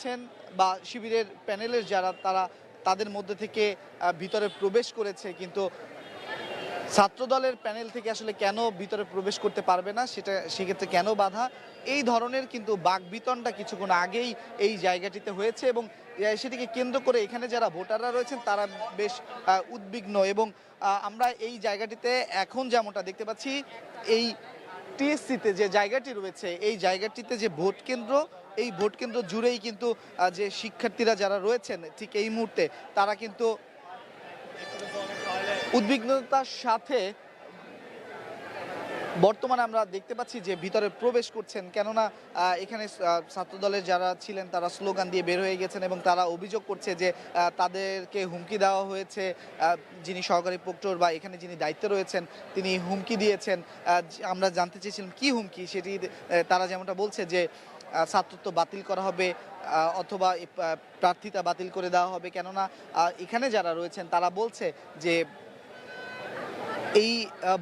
আছেন বা শিবিরের প্যানেলের যারা, তারা তাদের মধ্যে থেকে ভিতরে প্রবেশ করেছে, কিন্তু ছাত্রদলের প্যানেল থেকে আসলে কেন ভিতরে প্রবেশ করতে পারবে না? সেটা, সেক্ষেত্রে কেন বাধা? এই ধরনের কিন্তু বাকবিতনটা কিছুক্ষণ আগেই এই জায়গাটিতে হয়েছে এবং সেটিকে কেন্দ্র করে এখানে যারা ভোটাররা রয়েছেন, তারা বেশ উদ্বিগ্ন এবং আমরা এই জায়গাটিতে এখন যেমনটা দেখতে পাচ্ছি, এই টিএসসিতে যে জায়গাটি রয়েছে, এই জায়গাটিতে যে ভোট কেন্দ্র এই ভোট কেন্দ্র জুড়েই কিন্তু যে শিক্ষার্থীরা যারা রয়েছেন, ঠিক এই মুহূর্তে তারা কিন্তু উদ্বিগ্নতার সাথে বর্তমানে আমরা দেখতে পাচ্ছি যে ভিতরে প্রবেশ করছেন। কেননা এখানে ছাত্রদলের যারা ছিলেন, তারা স্লোগান দিয়ে বের হয়ে গেছেন এবং তারা অভিযোগ করছে যে তাদেরকে হুমকি দেওয়া হয়েছে। যিনি সহকারী প্রক্টর বা এখানে যিনি দায়িত্বে রয়েছেন, তিনি হুমকি দিয়েছেন। আমরা জানতে চেয়েছিলাম কি হুমকি, সেটি তারা যেমনটা বলছে যে ছাত্রত্ব বাতিল করা হবে অথবা প্রার্থিতা বাতিল করে দেওয়া হবে। কেননা এখানে যারা রয়েছেন, তারা বলছে যে এই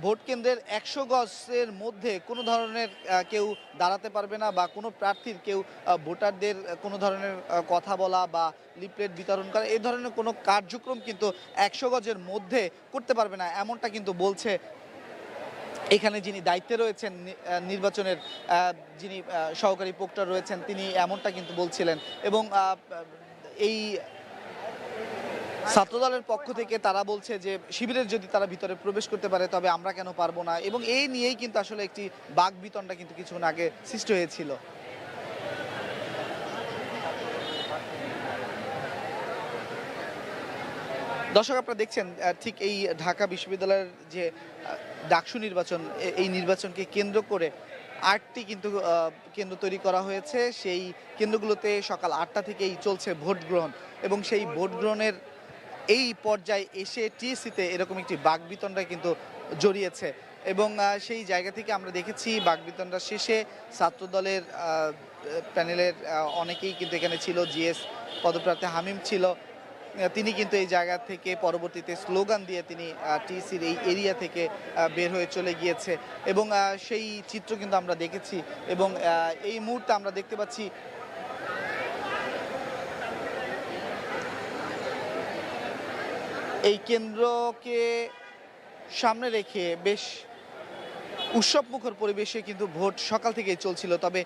ভোট কেন্দ্রের একশো গজের মধ্যে কোনো ধরনের কেউ দাঁড়াতে পারবে না বা কোনো প্রার্থীর কেউ ভোটারদের কোনো ধরনের কথা বলা বা লিফলেট বিতরণ করা, এই ধরনের কোনো কার্যক্রম কিন্তু একশো গজের মধ্যে করতে পারবে না, এমনটা কিন্তু বলছে এখানে যিনি দায়িত্বে রয়েছেন নির্বাচনের যিনি সহকারী প্রক্টর রয়েছেন, তিনি এমনটা কিন্তু বলছিলেন এবং এই ছাত্রদলের পক্ষ থেকে তারা বলছে যে শিবিরের যদি তারা ভিতরে প্রবেশ করতে পারে, তবে আমরা কেন পারব না? এবং এই নিয়েই কিন্তু আসলে একটি বাঘ বিতনটা কিন্তু কিছুক্ষণ আগে সৃষ্টি হয়েছিল। দর্শক আপনারা দেখছেন ঠিক এই ঢাকা বিশ্ববিদ্যালয়ের যে ডাকসু নির্বাচন এই নির্বাচনকে কেন্দ্র করে আটটি কিন্তু কেন্দ্র তৈরি করা হয়েছে। সেই কেন্দ্রগুলোতে সকাল আটটা থেকেই চলছে ভোট গ্রহণ এবং সেই ভোট গ্রহণের এই পর্যায়ে এসে টিএসসিতে এরকম একটি বাগবিতনটা কিন্তু জড়িয়েছে এবং সেই জায়গা থেকে আমরা দেখেছি বাগবিতনটা শেষে ছাত্রদলের প্যানেলের অনেকেই কিন্তু এখানে ছিল। জিএস পদপ্রার্থী হামিম ছিল। তিনি কিন্তু এই জায়গা থেকে পরবর্তীতে স্লোগান দিয়ে তিনি টিসির এই এরিয়া থেকে বের হয়ে চলে গিয়েছে। এবং সেই চিত্র কিন্তু আমরা দেখেছি এবং এই মুহূর্তে আমরা দেখতে পাচ্ছি এই কেন্দ্রকে সামনে রেখে বেশ উৎসব মুখর পরিবেশে কিন্তু ভোট সকাল থেকেই চলছিল। তবে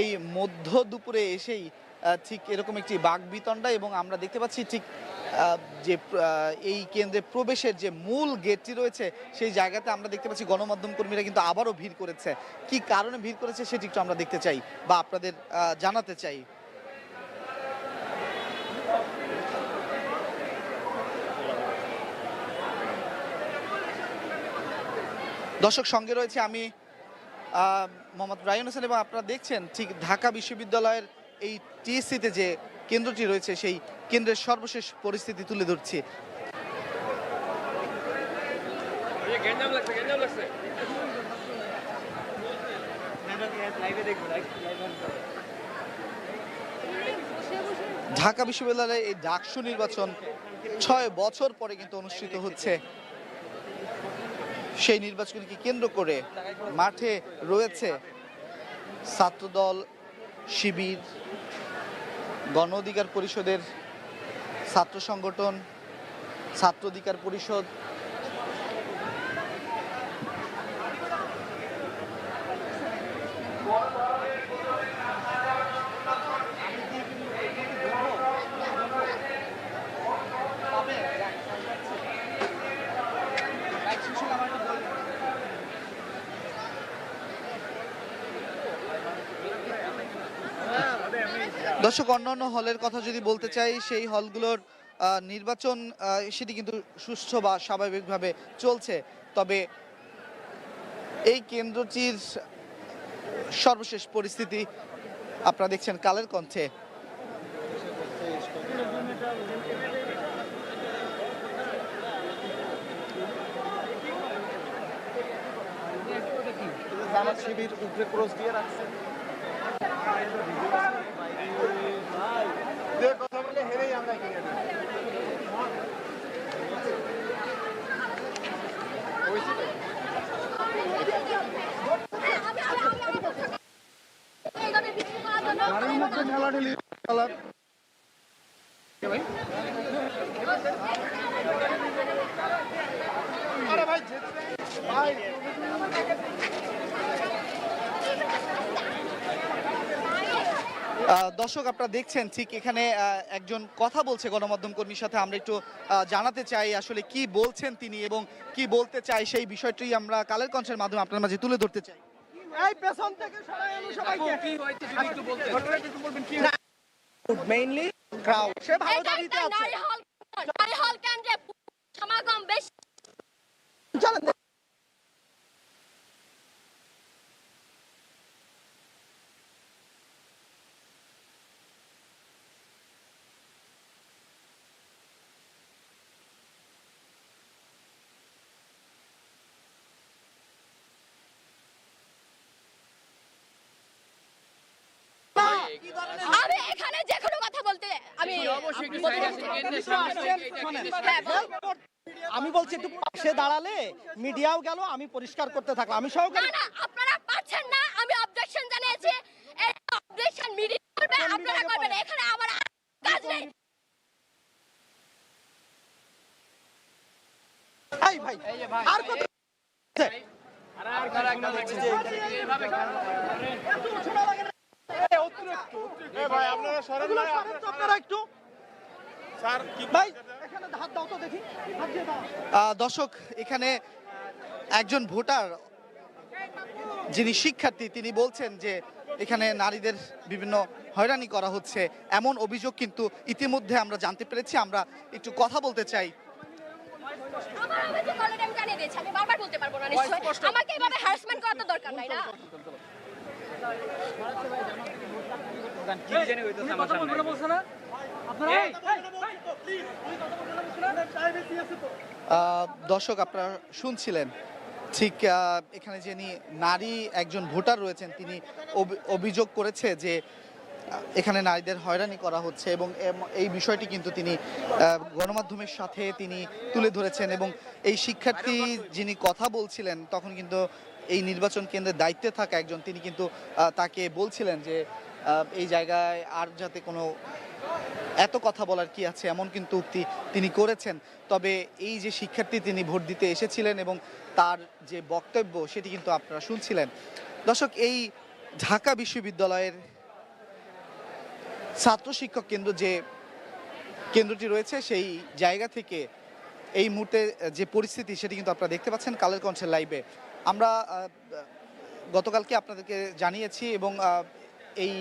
এই মধ্য দুপুরে এসেই ঠিক এরকম একটি বাঘ বিতণ্ডা এবং আমরা দেখতে পাচ্ছি ঠিক যে এই কেন্দ্রে প্রবেশের যে মূল গেটটি রয়েছে, সেই জায়গাতে আমরা দেখতে পাচ্ছি গণমাধ্যম কর্মীরা কিন্তু আবারও ভিড় করেছে। কি কারণে ভিড় করেছে সেটি একটু আমরা দেখতে চাই বা আপনাদের জানাতে চাই। দর্শক, সঙ্গে রয়েছে আমি মোহাম্মদ রায়ন হোসেন এবং আপনারা দেখছেন ঠিক ঢাকা বিশ্ববিদ্যালয়ের এই টিএসসিতে যে কেন্দ্রটি রয়েছে, সেই কেন্দ্রের সর্বশেষ পরিস্থিতি তুলে ধরছি। ঢাকা বিশ্ববিদ্যালয়ে এই ডাকসু নির্বাচন ছয় বছর পরে কিন্তু অনুষ্ঠিত হচ্ছে। সেই নির্বাচনকে কেন্দ্র করে মাঠে রয়েছে ছাত্রদল শিবির গণ অধিকার পরিষদের ছাত্র সংগঠন ছাত্র অধিকার পরিষদ দর্শক, অন্যান্য হলের কথা যদি বলতে চাই, সেই হলগুলোর নির্বাচন সেটি কিন্তু সুষ্ঠু বা স্বাভাবিকভাবে চলছে। তবে এই কেন্দ্রটির সর্বশেষ পরিস্থিতি আপনারা দেখছেন কালের কণ্ঠে। শিবির উপরে ক্রস দিয়ে রাখছে। যে কথা বলে হেরেই আমরা কিনে দিই গাড়ির মধ্যে ঠেলাঠেলি আরে ভাই ভাই আহ, দর্শক আপনারা দেখছেন ঠিক এখানে একজন কথা বলছে গণমাধ্যম কর্মীর সাথে। আমরা একটু জানাতে চাই আসলে কি বলছেন তিনি এবং কি বলতে চাই সেই বিষয়টি আমরা কালের কণ্ঠের মাধ্যমে আপনার মাঝে তুলে ধরতে চাই। এই পেছন থেকে সবাইকে। কি হয়েছে যদি একটু বলতেন। মেইনলি ক্রাউড সে ভালো দাবিতে আছে। নারী হল নারী হল কেন্দ্রে সমাগম বেশি চলেন আমি এখানে যে কোনো কথা বলতে আমি অবশ্যই একটু সাইড আসেন কেন্দ্রের সামনে থেকে এটা কেন্দ্রের সামনে হ্যাঁ, বল। আমি বলছি একটু পাশে দাঁড়ালে মিডিয়াও গেল আমি পরিষ্কার করতে থাকলাম। আমি সহকারী না আপনারা পাচ্ছেন না আমি অবজেকশন জানিয়েছি। এই অবজেকশন মিডিয়া করবে আপনারা করবেন এখানে আমার কাজ নেই। এই ভাই আর কত আপনারা একটু। ভাই এখানে হাত দাও তো দেখি। হাত দিয়ে দাও। আহ, দর্শক এখানে একজন ভোটার যিনি শিক্ষার্থী তিনি বলছেন যে এখানে নারীদের বিভিন্ন হয়রানি করা হচ্ছে। এমন অভিযোগ কিন্তু ইতিমধ্যে আমরা জানতে পেরেছি। আমরা একটু কথা বলতে চাই। দরকার নাই না? দর্শক আপনারা শুনছিলেন ঠিক এখানে যিনি নারী একজন ভোটার রয়েছেন তিনি অভিযোগ করেছে যে এখানে নারীদের হয়রানি করা হচ্ছে এবং এই বিষয়টি কিন্তু তিনি গণমাধ্যমের সাথে তিনি তুলে ধরেছেন এবং এই শিক্ষার্থী যিনি কথা বলছিলেন তখন কিন্তু এই নির্বাচন কেন্দ্রের দায়িত্বে থাকা একজন তিনি কিন্তু তাকে বলছিলেন যে এই জায়গায় আর যাতে কোনো এত কথা বলার কি আছে? এমন কিন্তু উক্তি তিনি করেছেন। তবে এই যে শিক্ষার্থী তিনি ভোট দিতে এসেছিলেন এবং তার যে বক্তব্য সেটি কিন্তু আপনারা শুনছিলেন। দর্শক, এই ঢাকা বিশ্ববিদ্যালয়ের ছাত্র শিক্ষক কেন্দ্র যে কেন্দ্রটি রয়েছে, সেই জায়গা থেকে এই মুহূর্তে যে পরিস্থিতি সেটি কিন্তু আপনারা দেখতে পাচ্ছেন কালের কণ্ঠের লাইভে। আমরা গতকালকে আপনাদেরকে জানিয়েছি এবং এই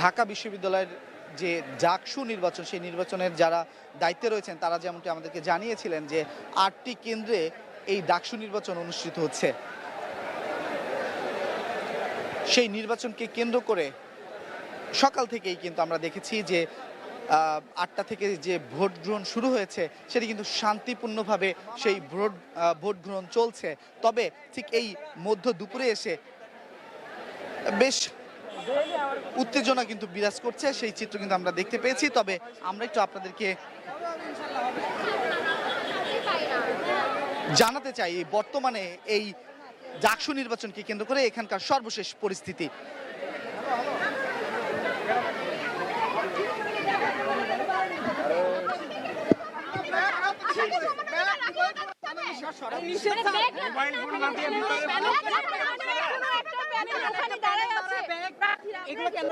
ঢাকা বিশ্ববিদ্যালয়ের যে ডাকসু নির্বাচন, সেই নির্বাচনের যারা দায়িত্বে রয়েছেন, তারা যেমনটি আমাদেরকে জানিয়েছিলেন যে আটটি কেন্দ্রে এই ডাকসু নির্বাচন অনুষ্ঠিত হচ্ছে। সেই নির্বাচনকে কেন্দ্র করে সকাল থেকেই কিন্তু আমরা দেখেছি যে আটটা থেকে যে ভোট গ্রহণ শুরু হয়েছে, সেটি কিন্তু শান্তিপূর্ণভাবে সেই ভোট ভোট গ্রহণ চলছে। তবে ঠিক এই মধ্য দুপুরে এসে বেশ উত্তেজনা কিন্তু বিরাজ করছে সেই চিত্র কিন্তু আমরা দেখতে পেয়েছি। তবে আমরা একটু আপনাদেরকে জানাতে চাই বর্তমানে এই ডাকসু নির্বাচনকে কেন্দ্র করে এখানকার সর্বশেষ পরিস্থিতি। মোবাইল ফোন প্রার্থী কেন?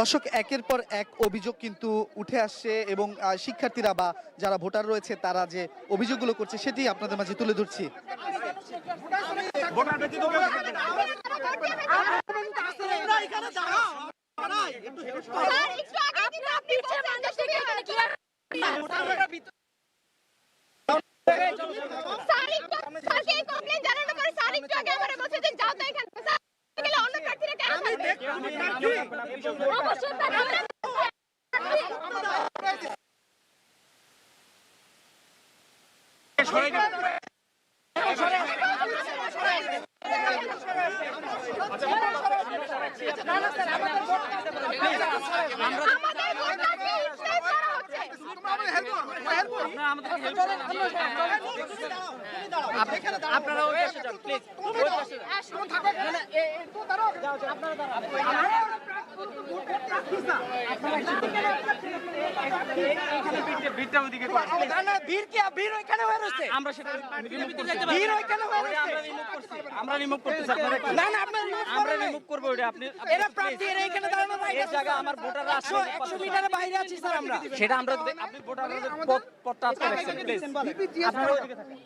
দর্শক একের পর এক অভিযোগ কিন্তু উঠে আসছে এবং শিক্ষার্থীরা বা যারা ভোটার রয়েছে তারা যে অভিযোগগুলো করছে সেটি আপনাদের মাঝে তুলে ধরছি। স্যার একটু আগে কিন্তু আপনি বলছেন যে সেটা এখানে কি আর- স্যার একটু স্যারকে এই কমপ্লেইন জানানোর পরে স্যার একটু আগে আমারে বলছে যে যাও তো এখান থেকে স্যার গেলে অন্য প্রার্থীরা কেন থাকবে? অবশ্যই প্রার্থীরা- আমাদের ভোটারকে ইনফ্লুয়েন্স করা হচ্ছে আপনারা ওই পাশে যান প্লিজ ভিড় কি ভিড় ওইখানে হয়ে রয়েছে আমরা আমরা রিমুভ করছি। আমরা রিমুভ করতেছি আপনারা কি না না আমরা রিমুভ করব ওটা আপনি এরা প্রার্থী এরা এখানে দাঁড়ানো বাইরে এই জায়গা আমার ভোটাররা একশো একশো মিটারের বাইরে আছি স্যার আমরা। সেটা আমরা আপনি ভোটারদের পথটা আটকে রাখছেন প্লিজ আপনারা ওইদিকে থাকেন।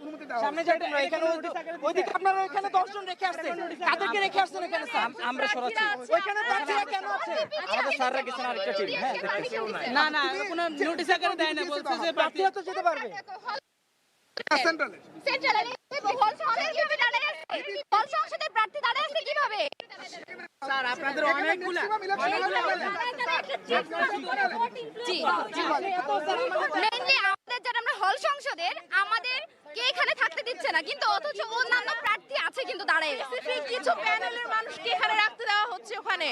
সামনে যাইতেন না এখানে ওইদিকে আপনারা ওইখানে দশজন রেখে আসছেন। কাদেরকে রেখে আসছেন এখানে স্যার? আমরা সরাচ্ছি। ওইখানে প্রার্থীরা কেন? আছে আমাদের স্যাররা গেছেন আরেকটা টিম। হ্যাঁ না না কোনো নোটিশ আকারে দেয় না বলছে যে প্রার্থীরা তো যেতে পারবে। সেন্ট্রাল হল সংসদের কিন্তু দাঁড়ায় আছে? হল সংসদের প্রার্থী দাঁড়ায় আছে কীভাবে? স্যার আপনাদের অনেকগুলা মেইনলি আমাদের যারা আমরা হল সংসদের আমাদের কে এখানে থাকতে দিচ্ছে না কিন্তু অথচ অন্যান্য প্রার্থী আছে কিন্তু দাঁড়ায়। কিছু প্যানেলের মানুষকে এখানে হচ্ছে ওখানে।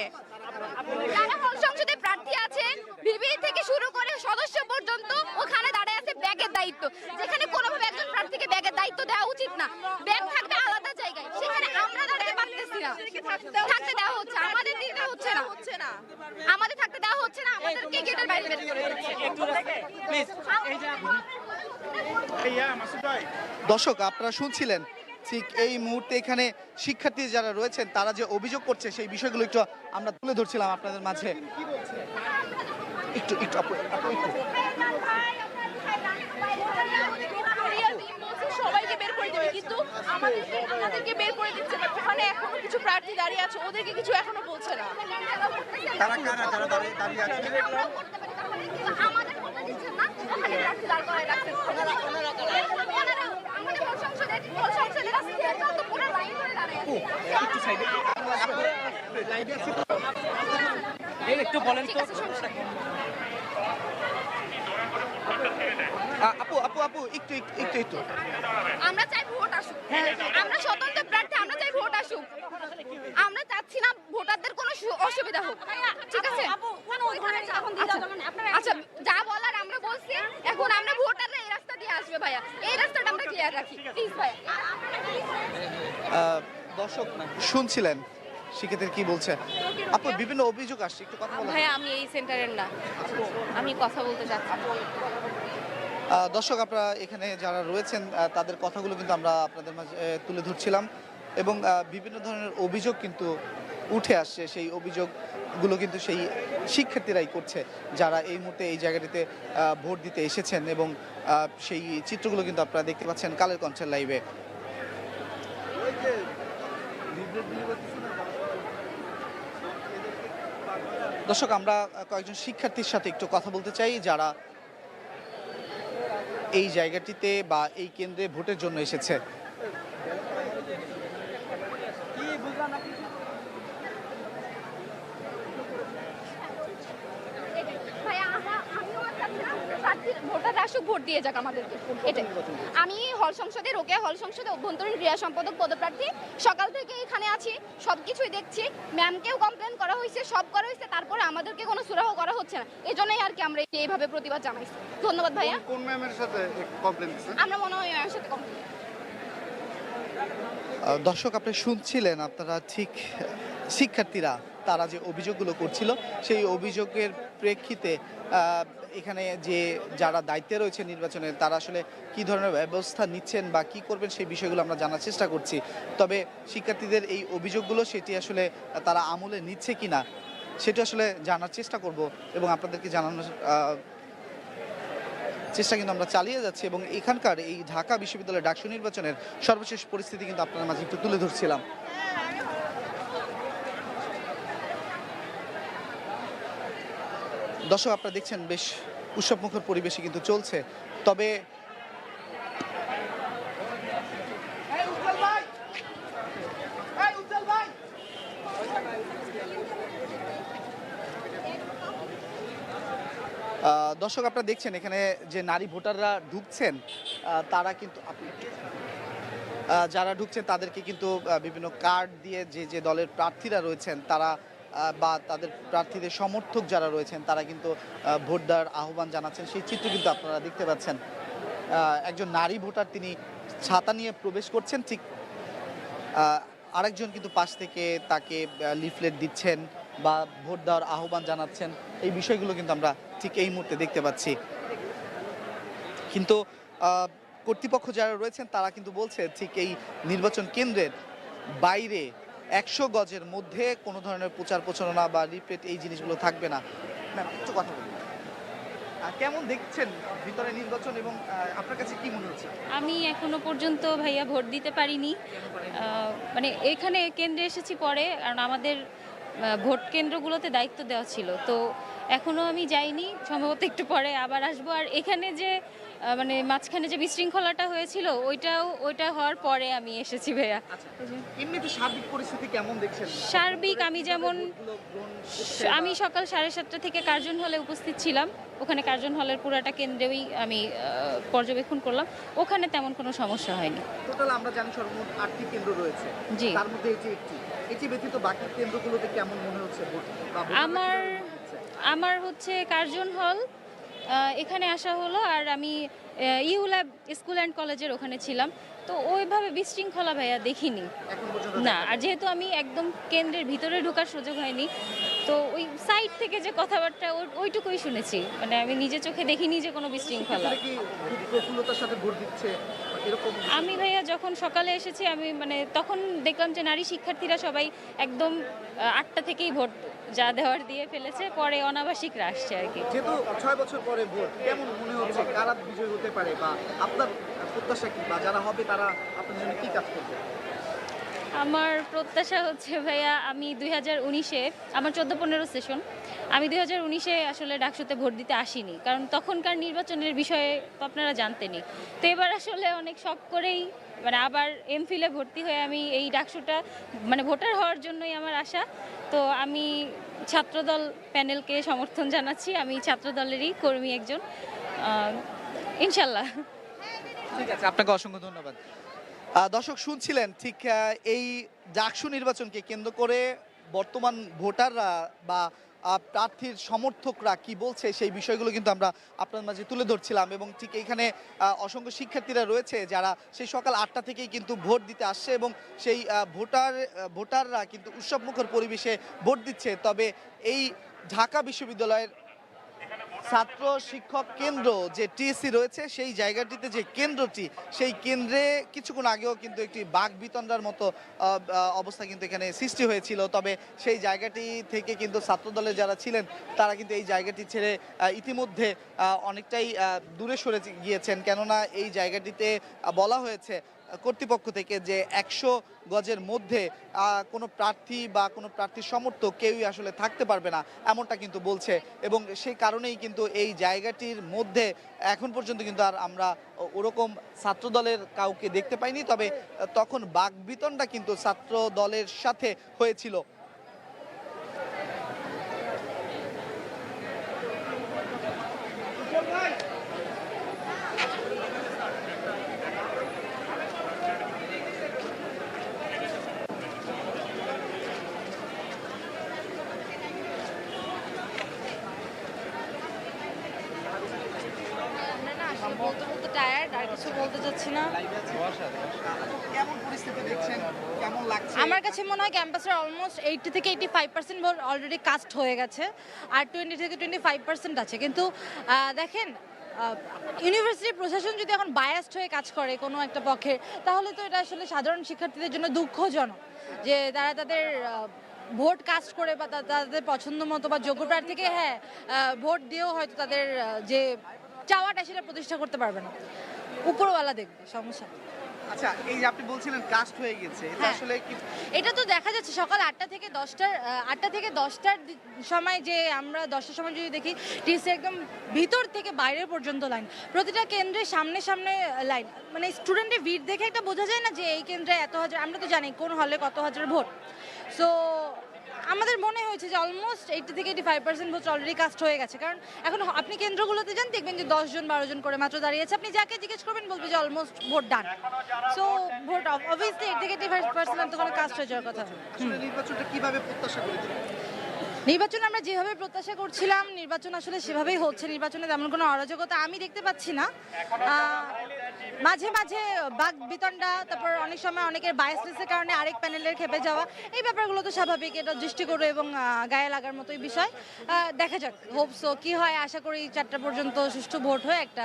হল সংসদে প্রার্থী আছে ভিভি থেকে শুরু করে সদস্য পর্যন্ত ওখানে দাঁড়ায় আছে ব্যাগের দায়িত্ব। যেখানে কোনোভাবে একজন প্রার্থীকে ব্যাগের দায়িত্ব দেওয়া উচিত না। ব্যাগ থাকবে আলাদা জায়গায়। সেখানে আমরা দাঁড়াতে পারতেছি না। থাকতে দেওয়া হচ্ছে আমাদের দিতে হচ্ছে না। হচ্ছে না আমাদের থাকতে দেওয়া হচ্ছে না আমাদেরকে গেটের বাইরে বের করে দিচ্ছে দর্শক আপনারা শুনছিলেন ঠিক এই মুহূর্তে এখানে শিক্ষার্থী যারা রয়েছেন তারা যে অভিযোগ করছে সেই বিষয়গুলো একটু আমরা তুলে ধরছিলাম আপনাদের মাঝে। একটু একটু আপু, আপু, একটু। সবাইকে বের করে দেবে কিন্তু আমাদেরকে আমাদেরকে বের করে দিচ্ছে না। ওখানে এখনও কিছু প্রার্থী দাঁড়িয়ে আছে ওদেরকে কিছু এখনও বলছে না। কারা কারা? যারা দাঁড়িয়ে দাঁড়িয়ে আছে। আমাদের ভোটটা দিচ্ছেন না ওখানে প্রার্থী দাঁড় করায় রাখছেন ওনারা ওনারা ওনারা আমাদের হল সংসদের হল সংসদের রাস্তা তো পুরো আছে একটু বলেন তো। আপু আপু আপু একটু একটু একটু আমরা চাই ভোট আসুক। আমরা স্বতন্ত্র প্রার্থী আমরা চাই ভোট আসুক। আমরা চাচ্ছি না ভোটারদের কোনো অসুবিধা হোক। ঠিক আছে? আচ্ছা যা বলার আমরা বলছি এখন আমরা ভোটাররা এই রাস্তা দিয়ে আসবে ভাইয়া। এই রাস্তাটা আমরা ক্লিয়ার রাখি। প্লিজ ভাইয়া। দর্শক শুনছিলেন শিক্ষার্থীর কি বলছে? আপু বিভিন্ন অভিযোগ আসছে একটু কথা বলেন। ভাইয়া আমি এই সেন্টারের না। আমি কথা বলতে চাচ্ছি। দর্শক আপনারা এখানে যারা রয়েছেন তাদের কথাগুলো কিন্তু আমরা আপনাদের মাঝে তুলে ধরছিলাম। এবং বিভিন্ন ধরনের অভিযোগ কিন্তু উঠে আসছে। সেই অভিযোগগুলো কিন্তু সেই শিক্ষার্থীরাই করছে যারা এই মুহূর্তে এই জায়গাটিতে ভোট দিতে এসেছেন এবং সেই চিত্রগুলো কিন্তু আপনারা দেখতে পাচ্ছেন কালের কঞ্চের লাইভে দর্শক, আমরা কয়েকজন শিক্ষার্থীর সাথে একটু কথা বলতে চাই, যারা এই জায়গাটিতে বা এই কেন্দ্রে ভোটের জন্য এসেছে ভাইয়া আমরা- আমিও চাচ্ছি না প্রার্থী- ভোটাররা আসুক ভোট দিয়ে যাক আমাদেরকে। এটাই। আমি হল সংসদে রোকেয়া হল সংসদে অভ্যন্তরীণ ক্রিয়া সম্পাদক পদপ্রার্থী সকাল থেকে এখানে আছি সব কিছুই দেখছি। ম্যামকেও কমপ্লেন করা হয়েছে সব করা হয়েছে তারপরে আমাদেরকে কোনো সুরাহ করা হচ্ছে না। এজন্যই আর কি আমরা এইভাবে প্রতিবাদ জানাইছি ধন্যবাদ ভাইয়া। কোন ম্যামের সাথে কমপ্লেন আমরা মনে হয় ম্যামের সাথে কমপ্লেন দর্শক আপনি শুনছিলেন আপনারা ঠিক শিক্ষার্থীরা তারা যে অভিযোগগুলো করছিল, সেই অভিযোগের প্রেক্ষিতে এখানে যে যারা দায়িত্বে রয়েছে নির্বাচনে, তারা আসলে কি ধরনের ব্যবস্থা নিচ্ছেন বা কি করবেন সেই বিষয়গুলো আমরা জানার চেষ্টা করছি। তবে শিক্ষার্থীদের এই অভিযোগগুলো, সেটি আসলে তারা আমলে নিচ্ছে কি না সেটা আসলে জানার চেষ্টা করব এবং আপনাদেরকে জানানোর চেষ্টা কিন্তু আমরা চালিয়ে যাচ্ছি এবং এখানকার এই ঢাকা বিশ্ববিদ্যালয়ের ডাকসু নির্বাচনের সর্বশেষ পরিস্থিতি কিন্তু আপনার মাঝে একটু তুলে ধরছিলাম। দর্শক আপনারা দেখছেন বেশ উৎসবমুখর পরিবেশে কিন্তু চলছে। তবে দর্শক আপনারা দেখছেন এখানে যে নারী ভোটাররা ঢুকছেন তারা কিন্তু যারা ঢুকছেন তাদেরকে কিন্তু বিভিন্ন কার্ড দিয়ে যে যে দলের প্রার্থীরা রয়েছেন তারা বা তাদের প্রার্থীদের সমর্থক যারা রয়েছেন, তারা কিন্তু ভোট দেওয়ার আহ্বান জানাচ্ছেন। সেই চিত্র কিন্তু আপনারা দেখতে পাচ্ছেন। একজন নারী ভোটার তিনি ছাতা নিয়ে প্রবেশ করছেন, ঠিক আরেকজন কিন্তু পাশ থেকে তাকে লিফলেট দিচ্ছেন বা ভোট দেওয়ার আহ্বান জানাচ্ছেন। এই বিষয়গুলো কিন্তু আমরা ঠিক এই মুহূর্তে দেখতে পাচ্ছি। কিন্তু কর্তৃপক্ষ যারা রয়েছেন, তারা কিন্তু বলছে, ঠিক এই নির্বাচন কেন্দ্রের বাইরে একশো গজের মধ্যে কোনো ধরনের প্রচার প্রচারণা বা রিপ্লেট এই জিনিসগুলো থাকবে না। একটু কথা বলুন। কেমন দেখছেন ভিতরে নির্বাচন এবং আপনার কাছে কি মনে হচ্ছে? আমি এখনও পর্যন্ত ভাইয়া ভোট দিতে পারিনি। মানে এখানে কেন্দ্রে এসেছি পরে, কারণ আমাদের ভোট কেন্দ্রগুলোতে দায়িত্ব দেওয়া ছিল। তো এখনও আমি যাইনি, সম্ভবত একটু পরে আবার আসব। আর এখানে যে মানে মাঝখানে যে বিশৃঙ্খলাটা হয়েছিল ওইটাও ওইটা হওয়ার পরে আমি এসেছি ভাইয়া। এমনিতে সার্বিক পরিস্থিতি কেমন দেখছেন? সার্বিক আমি যেমন আমি সকাল সাড়ে সাতটা থেকে কার্জন হলে উপস্থিত ছিলাম। ওখানে কার্জন হলের পুরাটা কেন্দ্রেই আমি পর্যবেক্ষণ করলাম। ওখানে তেমন কোনো সমস্যা হয়নি। টোটাল আমরা জানি সর্বমোট আটটি কেন্দ্র রয়েছে। জি। তার মধ্যে এটি একটি। এটি ব্যতীত বাকি কেন্দ্রগুলোতে কেমন মনে হচ্ছে আমার? আমার হচ্ছে কার্জন হল এখানে আসা হলো আর আমি ইউলা স্কুল অ্যান্ড কলেজের ওখানে ছিলাম। তো ওইভাবে বিশৃঙ্খলা ভাইয়া দেখিনি। না আর যেহেতু আমি একদম কেন্দ্রের ভিতরে ঢোকার সুযোগ হয়নি তো ওই সাইড থেকে যে কথাবার্তা ওই- ওইটুকুই শুনেছি। মানে আমি নিজে চোখে দেখিনি যে কোনো বিশৃঙ্খলা। শিক্ষার্থীরা কি খুব প্রফুল্লতার সাথে ভোট দিচ্ছে? এরকম আমি ভাইয়া যখন সকালে এসেছি আমি মানে তখন দেখলাম যে নারী শিক্ষার্থীরা সবাই একদম আটটা থেকেই ভোট যা দেওয়ার দিয়ে ফেলেছে পরে অনাবাসিকরা আসছে আর কি। যেহেতু ছয় বছর পরে ভোট কেমন মনে হচ্ছে? কারা বিজয় হতে পারে? বা আপনার প্রত্যাশা কি? বা যারা হবে তারা আপনার জন্য কি কাজ করবে? আমার প্রত্যাশা হচ্ছে ভাইয়া, আমি দুই হাজার উনিশে, আমার চোদ্দ পনেরো সেশন আমি দুই হাজার উনিশে আসলে ডাকসুতে ভোট দিতে আসিনি। কারণ তখনকার নির্বাচনের বিষয়ে তো আপনারা জানতেনই। তো এবার আসলে অনেক শখ করেই মানে আবার এমফিলে ভর্তি হয়ে আমি এই ডাকসুটা মানে ভোটার হওয়ার জন্যই আমার আশা। তো আমি ছাত্রদল প্যানেলকে সমর্থন জানাচ্ছি। আমি ছাত্রদলেরই কর্মী একজন। ইনশাল্লাহ। ঠিক আছে, আপনাকে অসংখ্য ধন্যবাদ। দর্শক শুনছিলেন, ঠিক এই জাকসু নির্বাচনকে কেন্দ্র করে বর্তমান ভোটাররা বা প্রার্থীর সমর্থকরা কি বলছে সেই বিষয়গুলো কিন্তু আমরা আপনার মাঝে তুলে ধরছিলাম এবং ঠিক এইখানে অসংখ্য শিক্ষার্থীরা রয়েছে যারা সেই সকাল আটটা থেকেই কিন্তু ভোট দিতে আসছে এবং সেই ভোটার, ভোটাররা কিন্তু উৎসবমুখর পরিবেশে ভোট দিচ্ছে। তবে এই ঢাকা বিশ্ববিদ্যালয়ের ছাত্র শিক্ষক কেন্দ্র যে টিএসসি রয়েছে, সেই জায়গাটিতে যে কেন্দ্রটি, সেই কেন্দ্রে কিছুক্ষণ আগেও কিন্তু একটি বাঘ বিতণ্ডার মতো অবস্থা কিন্তু এখানে সৃষ্টি হয়েছিল। তবে সেই জায়গাটি থেকে কিন্তু ছাত্রদলের যারা ছিলেন, তারা কিন্তু এই জায়গাটি ছেড়ে ইতিমধ্যে অনেকটাই দূরে সরে গিয়েছেন। কেননা এই জায়গাটিতে বলা হয়েছে কর্তৃপক্ষ থেকে যে একশো গজের মধ্যে কোনো প্রার্থী বা কোনো প্রার্থীর সমর্থক কেউই আসলে থাকতে পারবে না, এমনটা কিন্তু বলছে। এবং সেই কারণেই কিন্তু এই জায়গাটির মধ্যে এখন পর্যন্ত কিন্তু আর আমরা ওরকম ছাত্র দলের কাউকে দেখতে পাইনি, তবে তখন বাগবিতনটা কিন্তু ছাত্র দলের সাথে হয়েছিল না আসলে বলতে বলতে টায়ার্ড আর কিছু বলতে চাচ্ছি না। আমার কাছে মনে হয় ক্যাম্পাসের অলমোস্ট এইটি থেকে eighty five percent vote already cast হয়ে গেছে আর টোয়েন্টি থেকে টোয়েন্টি ফাইভ পার্সেন্ট আছে। কিন্তু দেখেন ইউনিভার্সিটির প্রশাসন যদি এখন বায়াসড হয়ে কাজ করে কোনো একটা পক্ষে তাহলে তো এটা আসলে সাধারণ শিক্ষার্থীদের জন্য দুঃখজনক যে তারা তাদের ভোট কাস্ট করে বা তাদের পছন্দ মতো বা যোগ্য প্রার্থীকে হ্যাঁ ভোট দিয়েও হয়তো তাদের যে চাওয়াটা সেটা প্রতিষ্ঠা করতে পারবে না। উপরওয়ালা দেখবে সমস্যা আচ্ছা এই যে আপনি বলছিলেন কাস্ট হয়ে গেছে এটা হ্যাঁ। আসলে কি এটা তো দেখা যাচ্ছে সকাল আটটা থেকে দশটার আহ, আটটা থেকে দশটার দি- সময় যে আমরা দশটার সময় যদি দেখি টিসি একদম ভিতর থেকে বাইরে পর্যন্ত লাইন প্রতিটা কেন্দ্রে সামনে সামনে লাইন মানে স্টুডেন্টের ভিড় দেখে একটা বোঝা যায় না যে এই কেন্দ্রে এত হাজার আমরা তো জানি কোন হলে কত হাজার ভোট। সো আমাদের মনে হয়েছে যে অলমোস্ট এইটি থেকে eighty five percent vote already cast হয়ে গেছে। কারণ এখন আপনি কেন্দ্রগুলোতে যান দেখবেন যে দশজন বারো জন করে মাত্র দাঁড়িয়েছে। আপনি যাকে জিজ্ঞেস করবেন বলবে যে almost vote done so vote obviously eight থেকে এইটি ফাইভ পার্সেন্ট তো কোনো কাস্ট হয়ে যাওয়ার কথা। নির্বাচনটা কীভাবে প্রত্যাশা করেছিলেন? নির্বাচন আমরা যেভাবে প্রত্যাশা করছিলাম নির্বাচন আসলে সেভাবেই হচ্ছে। নির্বাচনে তেমন কোনো অরাজকতা আমি দেখতে পাচ্ছি না। মাঝে মাঝে বাঘ বিতণ্ডা, তারপর অনেক সময় অনেকের বায়াসনেসের কারণে আরেক প্যানেলের খেপে যাওয়া, এই ব্যাপারগুলো তো স্বাভাবিক, এটা দৃষ্টিকটু এবং গায়ে লাগার মতোই বিষয়। দেখা যাক হোপসো কি হয়, আশা করি চারটা পর্যন্ত সুষ্ঠু ভোট হয়ে একটা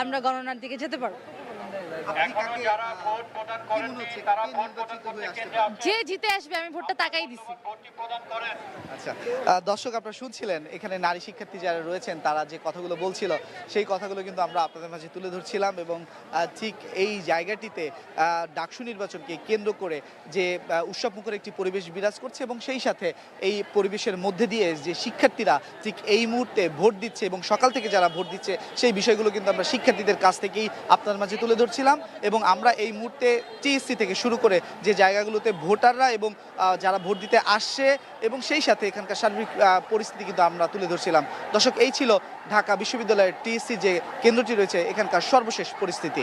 আমরা গণনার দিকে যেতে পারব। যে জিতে আসবে আমি ভোটটা তাকাই দিছি। আচ্ছা দর্শক আপনারা শুনছিলেন এখানে নারী শিক্ষার্থী যারা রয়েছেন তারা যে কথাগুলো বলছিল সেই কথাগুলো কিন্তু আমরা আপনাদের মাঝে তুলে ধরছিলাম এবং ঠিক এই জায়গাটিতে আহ, ডাকসু নির্বাচনকে কেন্দ্র করে যে উৎসব উৎসবমুখর একটি পরিবেশ বিরাজ করছে এবং সেই সাথে এই পরিবেশের মধ্যে দিয়ে যে শিক্ষার্থীরা ঠিক এই মুহূর্তে ভোট দিচ্ছে এবং সকাল থেকে যারা ভোট দিচ্ছে সেই বিষয়গুলো কিন্তু আমরা শিক্ষার্থীদের কাছ থেকেই আপনার মাঝে তুলে ধরছিলাম। এবং আমরা এই মুহূর্তে টিএসসি থেকে শুরু করে যে জায়গাগুলোতে ভোটাররা এবং যারা ভোট দিতে আসছে এবং সেই সাথে এখানকার সার্বিক পরিস্থিতি কিন্তু আমরা তুলে ধরছিলাম। দর্শক, এই ছিল ঢাকা বিশ্ববিদ্যালয়ের টিএসসি যে কেন্দ্রটি রয়েছে, এখানকার সর্বশেষ পরিস্থিতি।